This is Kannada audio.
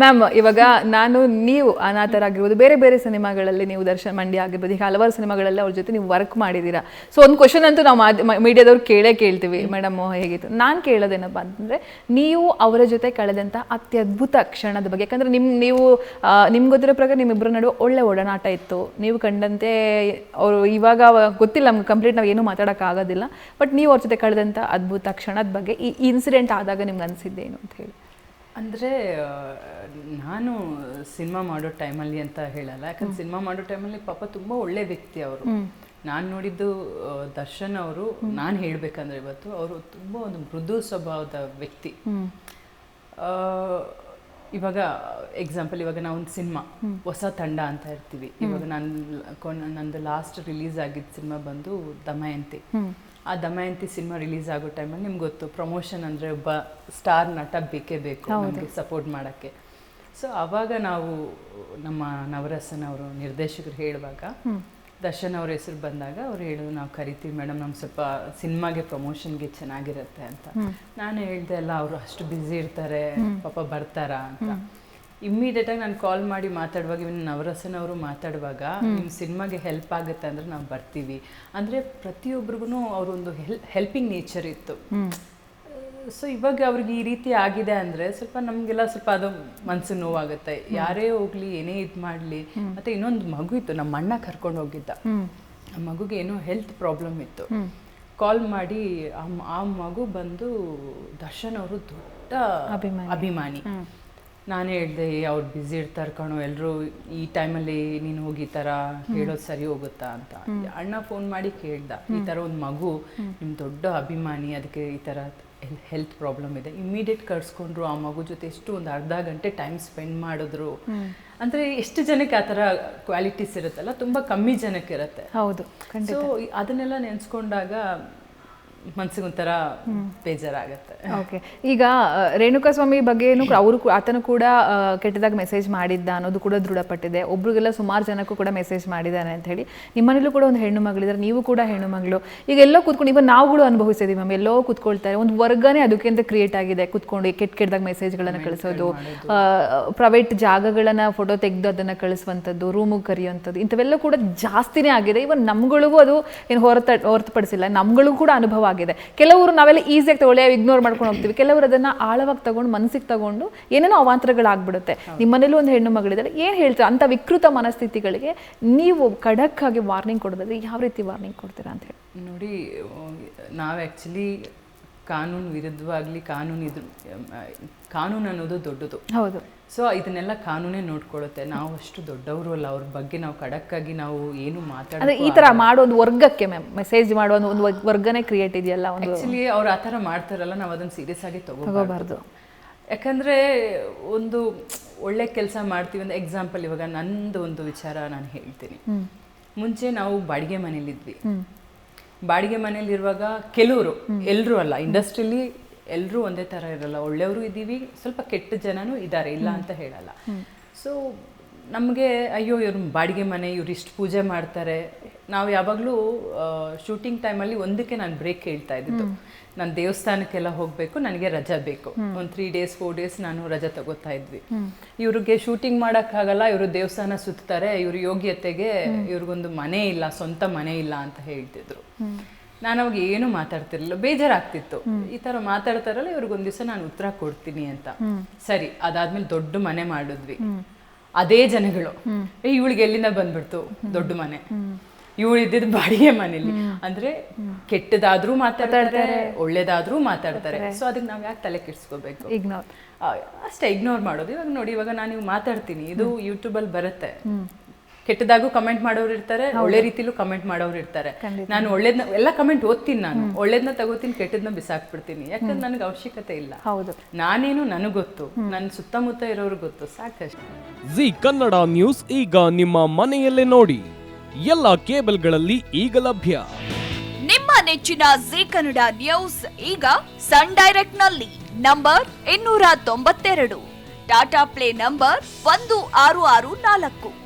ಮ್ಯಾಮ್ ಇವಾಗ ನಾನು ನೀವು ಅನಾಥರಾಗಿರ್ಬೋದು ಬೇರೆ ಬೇರೆ ಸಿನಿಮಾಗಳಲ್ಲಿ ನೀವು ದರ್ಶನ್ ಮಂಡ್ಯ ಆಗಿರ್ಬೋದು ಈಗ ಹಲವಾರು ಸಿನಿಮಾಗಳಲ್ಲಿ ಅವ್ರ ಜೊತೆ ನೀವು ವರ್ಕ್ ಮಾಡಿದ್ದೀರಾ? ಸೊ ಒಂದು ಕ್ವಶನ್ ಅಂತೂ ನಾವು ಮೀಡಿಯಾದವ್ರು ಕೇಳೇ ಕೇಳ್ತೀವಿ ಮೇಡಮ್ ಹೇಗಿತ್ತು? ನಾನು ಕೇಳೋದೇನಪ್ಪ ಅಂತಂದರೆ ನೀವು ಅವರ ಜೊತೆ ಕಳೆದಂಥ ಅತ್ಯದ್ಭುತ ಕ್ಷಣದ ಬಗ್ಗೆ. ಯಾಕಂದರೆ ನಿಮ್ಮ ನೀವು ನಿಮ್ಗೆ ಗೊತ್ತಿರೋ ಪ್ರಕಾರ ನಿಮ್ಮಿಬ್ಬರ ನಡುವೆ ಒಳ್ಳೆ ಒಡನಾಟ ಇತ್ತು. ನೀವು ಕಂಡಂತೆ ಅವರು ಇವಾಗ ಗೊತ್ತಿಲ್ಲ ನಮ್ಗೆ ಕಂಪ್ಲೀಟ್ ನಾವು ಏನೂ ಮಾತಾಡೋಕ್ಕಾಗೋದಿಲ್ಲ. ಬಟ್ ನೀವು ಅವ್ರ ಜೊತೆ ಕಳೆದಂಥ ಅದ್ಭುತ ಕ್ಷಣದ ಬಗ್ಗೆ ಈ ಇನ್ಸಿಡೆಂಟ್ ಆದಾಗ ನಿಮ್ಗೆ ಅನಿಸಿದ್ದೇನು ಅಂತ ಹೇಳಿ. ಅಂದರೆ ನಾನು ಸಿನಿಮಾ ಮಾಡೋ ಟೈಮಲ್ಲಿ ಅಂತ ಹೇಳಲ್ಲ. ಯಾಕಂದ್ರೆ ಸಿನಿಮಾ ಮಾಡೋ ಟೈಮಲ್ಲಿ ಪಾಪ ತುಂಬ ಒಳ್ಳೆ ವ್ಯಕ್ತಿ ಅವರು. ನಾನು ನೋಡಿದ್ದು ದರ್ಶನ್ ಅವರು ನಾನು ಹೇಳಬೇಕಂದ್ರೆ ಇವತ್ತು ಅವರು ತುಂಬ ಒಂದು ಮೃದು ಸ್ವಭಾವದ ವ್ಯಕ್ತಿ. ಆ, ಇವಾಗ ಎಕ್ಸಾಂಪಲ್ ಇವಾಗ ನಾವು ಒಂದು ಸಿನಿಮಾ ಹೊಸ ತಂಡ ಅಂತ ಇರ್ತೀವಿ. ಇವಾಗ ನಾನು ನಂದು ಲಾಸ್ಟ್ ರಿಲೀಸ್ ಆಗಿದ್ದ ಸಿನಿಮಾ ಬಂದು ದಮಯಂತಿ. ಆ ದಮಯಂತಿ ಸಿನಿಮಾ ರಿಲೀಸ್ ಆಗೋ ಟೈಮಲ್ಲಿ ನಿಮ್ಗೆ ಗೊತ್ತು ಪ್ರಮೋಷನ್ ಅಂದರೆ ಒಬ್ಬ ಸ್ಟಾರ್ ನಟ ಬೇಕೇ ಬೇಕು ನಮಗೆ ಸಪೋರ್ಟ್ ಮಾಡೋಕ್ಕೆ. ಸೊ ಆವಾಗ ನಾವು ನಮ್ಮ ನವರಸನ್ ಅವರು ನಿರ್ದೇಶಕರು ಹೇಳುವಾಗ ದರ್ಶನ್ ಅವ್ರ ಹೆಸರು ಬಂದಾಗ ಅವ್ರು ಹೇಳೋದು ನಾವು ಕರಿತೀವಿ ಮೇಡಮ್ ನಮ್ಗೆ ಸ್ವಲ್ಪ ಸಿನಿಮಾಗೆ ಪ್ರಮೋಷನ್ಗೆ ಚೆನ್ನಾಗಿರುತ್ತೆ ಅಂತ. ನಾನು ಹೇಳಿದೆ ಅಲ್ಲ ಅವರು ಅಷ್ಟು ಬ್ಯುಸಿ ಇರ್ತಾರೆ ಪಾಪ ಬರ್ತಾರಾ ಅಂತ. ಇಮ್ಮಿಡಿಯೇಟ್ ಆಗಿ ನಾನು ಕಾಲ್ ಮಾಡಿ ಮಾತಾಡುವಾಗ ಇವನ್ ನವರಸನ್ ಅವರು ಮಾತಾಡುವಾಗ ನಿಮ್ಮ ಸಿನಿಮಾಗೆ ಹೆಲ್ಪ್ ಆಗುತ್ತೆ ಅಂದ್ರೆ ನಾವು ಬರ್ತೀವಿ. ಅಂದ್ರೆ ಪ್ರತಿಯೊಬ್ಬರಿಗೂ ಅವರೊಂದು ಹೆಲ್ ಹೆಲ್ಪಿಂಗ್ ನೇಚರ್ ಇತ್ತು. ಸೊ ಇವಾಗ ಅವ್ರಿಗೆ ಈ ರೀತಿ ಆಗಿದೆ ಅಂದ್ರೆ ಸ್ವಲ್ಪ ನಮಗೆಲ್ಲ ಸ್ವಲ್ಪ ಅದು ಮನ್ಸು ನೋವಾಗುತ್ತೆ. ಯಾರೇ ಹೋಗ್ಲಿ ಏನೇ ಇದು ಮಾಡಲಿ. ಮತ್ತೆ ಇನ್ನೊಂದು ಮಗು ಇತ್ತು ನಮ್ಮ ಅಣ್ಣ ಕರ್ಕೊಂಡು ಹೋಗಿದ್ದ. ಆ ಮಗುಗೆ ಏನೋ ಹೆಲ್ತ್ ಪ್ರಾಬ್ಲಮ್ ಇತ್ತು. ಕಾಲ್ ಮಾಡಿ ಆ ಮಗು ಬಂದು ದರ್ಶನ್ ಅವರು ದೊಡ್ಡ ಅಭಿಮಾನಿ. ನಾನು ಹೇಳ್ದೆ ಅವ್ರು ಬ್ಯುಸಿ ಇರ್ತಾರೆ ಕಣೋ ಎಲ್ಲರೂ ಈ ಟೈಮಲ್ಲಿ ನೀನು ಹೋಗಿ ಈ ಥರ ಹೇಳೋದು ಸರಿ ಹೋಗುತ್ತಾ? ಅಂತ. ಅಣ್ಣ ಫೋನ್ ಮಾಡಿ ಕೇಳ್ದ. ಈ ಥರ ಒಂದು ಮಗು ನಿಮ್ಮ ದೊಡ್ಡ ಅಭಿಮಾನಿ ಅದಕ್ಕೆ ಈ ಥರ ಹೆಲ್ತ್ ಪ್ರಾಬ್ಲಮ್ ಇದೆ. ಇಮಿಡಿಯೇಟ್ ಕರ್ಸ್ಕೊಂಡ್ರು ಆ ಮಗು ಜೊತೆ ಎಷ್ಟು ಒಂದು ಅರ್ಧ ಗಂಟೆ ಟೈಮ್ ಸ್ಪೆಂಡ್ ಮಾಡಿದ್ರು. ಅಂದರೆ ಎಷ್ಟು ಜನಕ್ಕೆ ಆ ಥರ ಕ್ವಾಲಿಟೀಸ್ ಇರುತ್ತಲ್ಲ ತುಂಬ ಕಮ್ಮಿ ಜನಕ್ಕೆ ಇರುತ್ತೆ. ಹೌದು ಸೊ ಅದನ್ನೆಲ್ಲ ನೆನೆಸ್ಕೊಂಡಾಗ ಮನ್ಸಿಗೊಂಥರ ಬೇಜಾರಾಗತ್ತೆ. ಓಕೆ ಈಗ ರೇಣುಕಾ ಸ್ವಾಮಿ ಬಗ್ಗೆ ಏನು ಅವರು ಆತನು ಕೂಡ ಕೆಟ್ಟದಾಗ ಮೆಸೇಜ್ ಮಾಡಿದ್ದ ಅನ್ನೋದು ಕೂಡ ದೃಢಪಟ್ಟಿದೆ. ಒಬ್ರಿಗೆಲ್ಲ ಸುಮಾರು ಜನಕ್ಕೂ ಕೂಡ ಮೆಸೇಜ್ ಮಾಡಿದ್ದಾನೆ ಅಂತ ಹೇಳಿ. ನಿಮ್ಮನೇಲೂ ಕೂಡ ಒಂದು ಹೆಣ್ಣು ಮಗಳಿದ್ದಾರೆ ನೀವು ಕೂಡ ಹೆಣ್ಣು ಮಗಳು. ಈಗ ಎಲ್ಲೋ ಕೂತ್ಕೊಂಡು ಇವಾಗ ನಾವುಗಳು ಅನುಭವಿಸಿದೀವಿ ಮ್ಯಾಮ್ ಎಲ್ಲೋ ಕೂತ್ಕೊಳ್ತಾರೆ. ಒಂದು ವರ್ಗನೇ ಅದಕ್ಕೆ ಅಂತ ಕ್ರಿಯೇಟ್ ಆಗಿದೆ. ಕೂತ್ಕೊಂಡು ಕೆಟ್ಟ ಕೆಟ್ಟದಾಗ ಮೆಸೇಜ್ಗಳನ್ನು ಕಳಿಸೋದು ಪ್ರೈವೇಟ್ ಜಾಗಗಳನ್ನ ಫೋಟೋ ತೆಗೆದು ಅದನ್ನ ಕಳಿಸುವಂಥದ್ದು ರೂಮು ಕರೆಯುವಂಥದ್ದು ಇಂಥವೆಲ್ಲ ಕೂಡ ಜಾಸ್ತಿನೇ ಆಗಿದೆ. ಇವನ್ ನಮ್ಗಳಿಗೂ ಅದು ಏನು ಹೊರತ ಹೊರತುಪಡಿಸಿಲ್ಲ. ನಮ್ಗಳಿಗೂ ಕೂಡ ಅನುಭವ ಆಗಿದೆ. ಕೆಲವರು ನಾವೆಲ್ಲ ಈಸಿಯಾಗಿ ತಗೊಳ್ಳಿ ಇಗ್ನೋರ್ ಮಾಡ್ಕೊಂಡು ಹೋಗ್ತೀವಿ. ಕೆಲವರು ಅದನ್ನ ಆಳವಾಗಿ ತಗೊಂಡು ಮನಸ್ಸಿಗೆ ತಗೊಂಡು ಏನೇನೋ ಅವಾಂತರಗಳಾಗ್ಬಿಡುತ್ತೆ. ನಿಮ್ಮನೇಲೂ ಒಂದು ಹೆಣ್ಣು ಮಗಳಿದ್ದಾರೆ ಏನು ಹೇಳ್ತೀರಾ? ಅಂತ ವಿಕೃತ ಮನಸ್ಥಿತಿಗಳಿಗೆ ನೀವು ಖಡಕ್ಕಾಗಿ ಆಗಿ ವಾರ್ನಿಂಗ್ ಕೊಡೋದಾದ್ರೆ ಯಾವ ರೀತಿ ವಾರ್ನಿಂಗ್ ಕೊಡ್ತೀರಾ ಅಂತ ಹೇಳಿ. ನೋಡಿ ನಾವು ಆ್ಯಕ್ಚುಲಿ ಕಾನೂನು ವಿರುದ್ಧವಾಗಲಿ ಕಾನೂನು ಇದು ಕಾನೂನು ಅನ್ನೋದು ದೊಡ್ಡದು. ಹೌದು. ಸೊ ಇದನ್ನೆಲ್ಲ ಕಾನೂನೇ ನೋಡ್ಕೊಳ್ಳುತ್ತೆ ನಾವು ಅಷ್ಟು ದೊಡ್ಡವರು ಅಲ್ಲ. ಅವ್ರ ಬಗ್ಗೆ ನಾವು ಕಡಕ್ಕಾಗಿ ನಾವು ಏನು ಮಾತಾಡೋದು ಈ ತರ ಮಾಡೋ ಒಂದು ವರ್ಗಕ್ಕೆ ಮ್ಯಾಮ್ ಮೆಸೇಜ್ ಮಾಡೋ ಒಂದು ಒಂದು ವರ್ಗ- ವರ್ಗನೇ ಕ್ರಿಯೇಟ್ ಇದೆಯಲ್ಲ ಒಂದು ಆ್ಯಕ್ಚುಲಿ ಅವ್ರು ಆ ಥರ ಮಾಡ್ತಾರಲ್ಲ. ನಾವು ಅದನ್ನು ಸೀರಿಯಸ್ ಆಗಿ ತಗೋಬಾರ್ದು. ತಗೋಬಾರ್ದು. ಯಾಕಂದ್ರೆ ಒಂದು ಒಳ್ಳೆ ಕೆಲಸ ಮಾಡ್ತೀವಿ ಅಂದ್ರೆ ಎಕ್ಸಾಂಪಲ್ ಇವಾಗ ನಂದು ಒಂದು ವಿಚಾರ ನಾನು ಹೇಳ್ತೀನಿ. ಮುಂಚೆ ನಾವು ಬಾಡಿಗೆ ಮನೇಲಿದ್ವಿ. ಬಾಡಿಗೆ ಮನೇಲಿರುವಾಗ ಕೆಲವರು ಎಲ್ಲರೂ ಅಲ್ಲ ಇಂಡಸ್ಟ್ರಿಲಿ ಎಲ್ಲರೂ ಒಂದೇ ಥರ ಇರಲ್ಲ. ಒಳ್ಳೆಯವರು ಇದ್ದೀವಿ ಸ್ವಲ್ಪ ಕೆಟ್ಟ ಜನನೂ ಇದ್ದಾರೆ ಇಲ್ಲ ಅಂತ ಹೇಳಲ್ಲ. ಸೊ ನಮಗೆ ಅಯ್ಯೋ ಇವ್ರ ಬಾಡಿಗೆ ಮನೆ ಇವ್ರು ಇಷ್ಟು ಪೂಜೆ ಮಾಡ್ತಾರೆ. ನಾವು ಯಾವಾಗಲೂ ಶೂಟಿಂಗ್ ಟೈಮಲ್ಲಿ ಒಂದಕ್ಕೆ ನಾನು ಬ್ರೇಕ್ ಹೇಳ್ತಾ ಇದ್ದಿದ್ದು. ನಾನು ದೇವಸ್ಥಾನಕ್ಕೆಲ್ಲ ಹೋಗಬೇಕು ನನಗೆ ರಜಾ ಬೇಕು. ಒಂದು ತ್ರೀ ಡೇಸ್ ಫೋರ್ ಡೇಸ್ ನಾನು ರಜಾ ತಗೋತಾ ಇದ್ವಿ. ಇವ್ರಿಗೆ ಶೂಟಿಂಗ್ ಮಾಡೋಕ್ಕಾಗಲ್ಲ ಇವರು ದೇವಸ್ಥಾನ ಸುತ್ತಾರೆ ಇವ್ರ ಯೋಗ್ಯತೆಗೆ ಇವ್ರಿಗೊಂದು ಮನೆ ಇಲ್ಲ ಸ್ವಂತ ಮನೆ ಇಲ್ಲ ಅಂತ ಹೇಳ್ತಿದ್ರು. ನಾನು ಅವಾಗ ಏನು ಮಾತಾಡ್ತಿರ್ಲಿಲ್ಲ ಬೇಜಾರಾಗ್ತಿತ್ತು. ಈ ತರ ಮಾತಾಡ್ತಾರಲ್ಲ ಇವ್ರಿಗೊಂದ್ ದಿವಸ ನಾನು ಉತ್ತರ ಕೊಡ್ತೀನಿ ಅಂತ. ಸರಿ ಅದಾದ್ಮೇಲೆ ದೊಡ್ಡ ಮನೆ ಮಾಡಿದ್ವಿ. ಅದೇ ಜನಗಳು. ಇವಳಿಗೆ ಎಲ್ಲಿಂದ ಬಂದ್ಬಿಡ್ತು? ದೊಡ್ಡ ಮನೆ. ಇವಳು ಇದ್ದಿದ್ ಬಾಡಿಗೆ ಮನೇಲಿ. ಅಂದ್ರೆ ಕೆಟ್ಟದಾದ್ರೂ ಮಾತಾಡ್ತಾರೆ ಒಳ್ಳೇದಾದ್ರೂ ಮಾತಾಡ್ತಾರೆ. ಸೊ ಅದಕ್ಕೆ ನಾವ್ ಯಾಕೆ ತಲೆ ಕೆಡ್ಸ್ಕೋಬೇಕು? ಇಗ್ನೋರ್ ಅಷ್ಟೇ ಇಗ್ನೋರ್ ಮಾಡೋದು. ಇವಾಗ ನೋಡಿ ಇವಾಗ ನಾನು ಮಾತಾಡ್ತೀನಿ. ಇದು ಯೂಟ್ಯೂಬಲ್ಲಿ ಬರುತ್ತೆ. ಕೆಟ್ಟದಾಗೂ ಕಮೆಂಟ್ ಮಾಡೋರು ಇರ್ತಾರೆ ಒಳ್ಳೆ ರೀತಿಲೂ ಕಮೆಂಟ್ ಮಾಡೋರು ಇರ್ತಾರೆ. ನಾನು ಒಳ್ಳೇದ್ನ ಎಲ್ಲ ಕಮೆಂಟ್ ಓದ್ತೀನಿ ನಾನು. ಒಳ್ಳೇದ್ನ ತಗೋತೀನಿ ಕೆಟ್ಟದ್ನ ಬಿಸಾಕ್ಬಿಡ್ತೀನಿ. ಯಾಕಂದ್ರೆ ನನಗೆ ಅವಶ್ಯಕತೆ ಇಲ್ಲ. ಹೌದು. ನಾನೇನು ನನಗೆ ಗೊತ್ತು. ನನ್ನ ಸುತ್ತಮುತ್ತ ಇರೋರು ಗೊತ್ತು. ಸಾಕಷ್ಟು. ಜಿ ಕನ್ನಡ ನ್ಯೂಸ್ ಈಗ ನಿಮ್ಮ ಮನೆಯಲ್ಲೇ ನೋಡಿ. ಎಲ್ಲ ಕೇಬಲ್ಗಳಲ್ಲಿ ಈಗ ಲಭ್ಯ. ನಿಮ್ಮ ನೆಚ್ಚಿನ ಜಿ ಕನ್ನಡ ನ್ಯೂಸ್ ಈಗ ಸನ್ ಡೈರೆಕ್ಟ್ನಲ್ಲಿ ನಂಬರ್ ಇನ್ನೂರ ತೊಂಬತ್ತೆರಡು. ಟಾಟಾ ಪ್ಲೇ ನಂಬರ್ ಒಂದು ಆರು ಆರು ನಾಲ್ಕು.